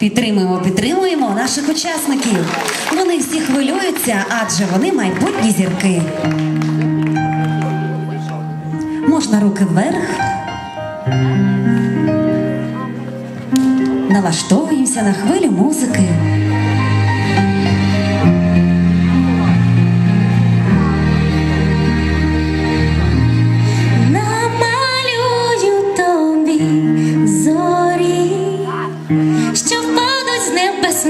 Підтримуємо, підтримуємо наших учасників. Вони всі хвилюються, адже вони майбутні зірки. Можна руки вверх. Налаштовуємося на хвилю музики.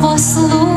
posso